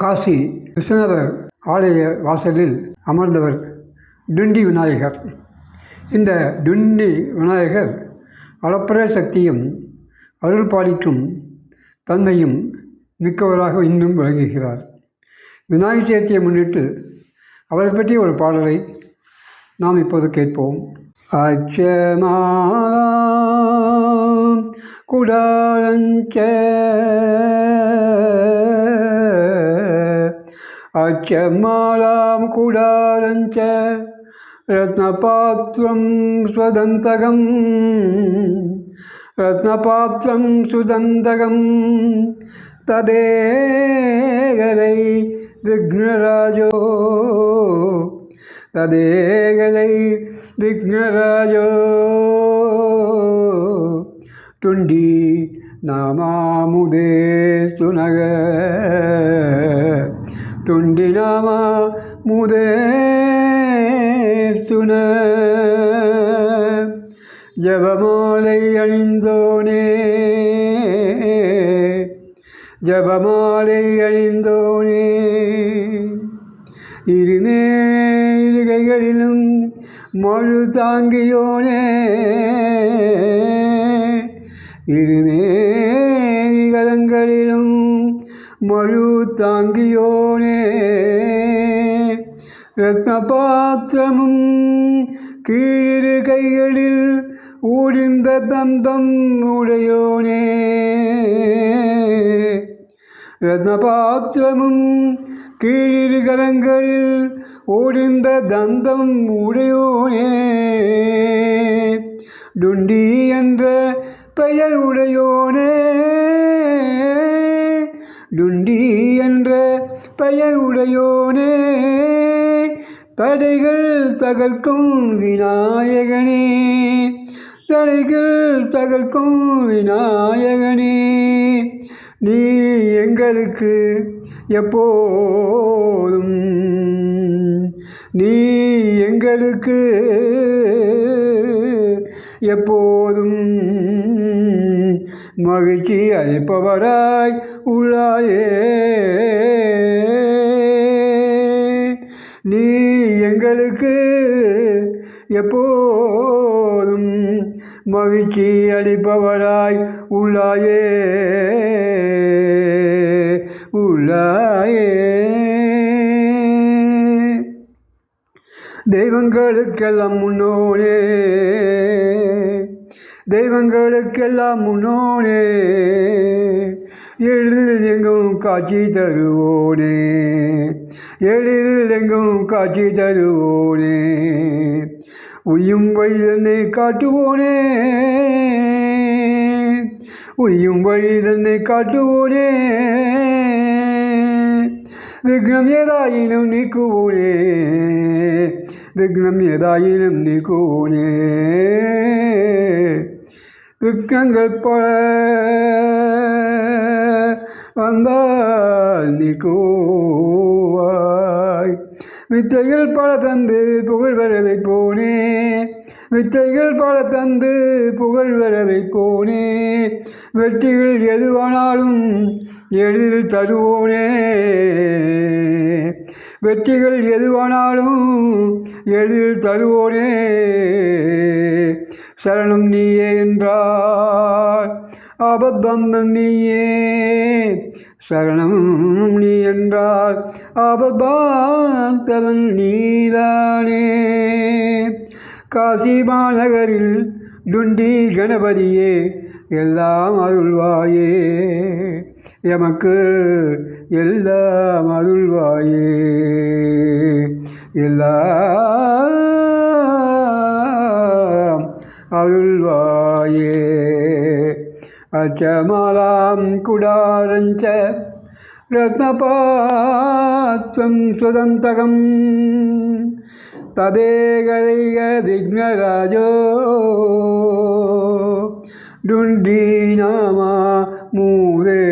காசி விஸ்வநாதர் ஆலய வாசலில் அமர்ந்தவர் டுண்டி விநாயகர். இந்த டுண்டி விநாயகர் அளப்பர சக்தியும் அருள் பாலிக்கும் தன்மையும் மிக்கவராக இன்னும் விளங்குகிறார். விநாயகர் சதுர்த்தியை முன்னிட்டு அவரை பற்றிய ஒரு பாடலை நாம் இப்போது கேட்போம். அச்சமா குடாரஞ்ச च मालां कुडालं च रत्नपात्रं स्वदन्तकं रत्नपात्रं सुदन्तकं തടേകലൈ വിഘ്നരാജോ തടേകലൈ വിഘ്നരാജോ തുണ്ടി നാമാമുദേ സുനഗ தொண்டினாமா முதே துண ஜபமாலை அணிந்தோனே. ஜபமாலை அணிந்தோனே. இருநேழு கைகளிலும் மழு தாங்கியோனே. இருநேகரங்களிலும் கரங்களிலும் மழு தாங்கியோனே ரத்னபாத்திரமும் கீழிரு கைகளில் ஊடிந்த தந்தம் உடையோனே ரத்னபாத்திரமும் கீழிரு கரங்களில் ஓடிந்த தந்தம் உடையோனே டுண்டி என்ற பெயர் உடையோனே டுண்டி என்ற பெயர் உடையோனே தடைகள் தகர்க்கும் விநாயகனே தடைகள் தகர்க்கும் விநாயகனே நீ எங்களுக்கு எப்போதும் நீ எங்களுக்கு எப்போதும் மகிழ்ச்சி அளிப்பவராய் உள்ளாயே. நீ எங்களுக்கு எப்போதும் மகிழ்ச்சி அளிப்பவராய் உள்ளாயே. உள்ளாயே. தெய்வங்களுக்கெல்லாம் முன்னோனே. தெய்வங்களுக்கெல்லாம் முன்னோனே எளிதில் எங்கும் காட்சி தருவோனே எளிதில் எங்கும் காட்சி தருவோனே உய்யும் வழி தன்னை காட்டுவோனே உய்யும் வழி தன்னை காட்டுவோனே விக்னம் ஏதாயினும் நீக்குவோனே விக்னம் ஏதாயினும் நீக்குவோனே துக்கங்கள் பல வந்தால் நீ கூவாய். வித்தைகள் பல தந்து புகழ் வரவை போனே. வித்தைகள் பல தந்து புகழ் வரவை போனே. வெற்றிகள் எதுவானாலும் எளிதில் தருவோனே. வெற்றிகள் எதுவானாலும் எளிதில் தருவோனே. சரணம் நீயே என்றார். ஆபத்பந்தம் நீயே. சரணம் நீ என்றார். ஆபத்பாந்தவன் நீதானே. காசி மாநகரில் டுண்டி கணபதியே எல்லாம் அருள்வாயே. எமக்கு எல்லாம் அருள்வாயே. അജമാലാം കുടാരം ച രത്നപാത്വം സ്വതന്തകം തദ്ദേഗ വിഘ്നരാജോ ഡുണ്ടീനാമൂരേ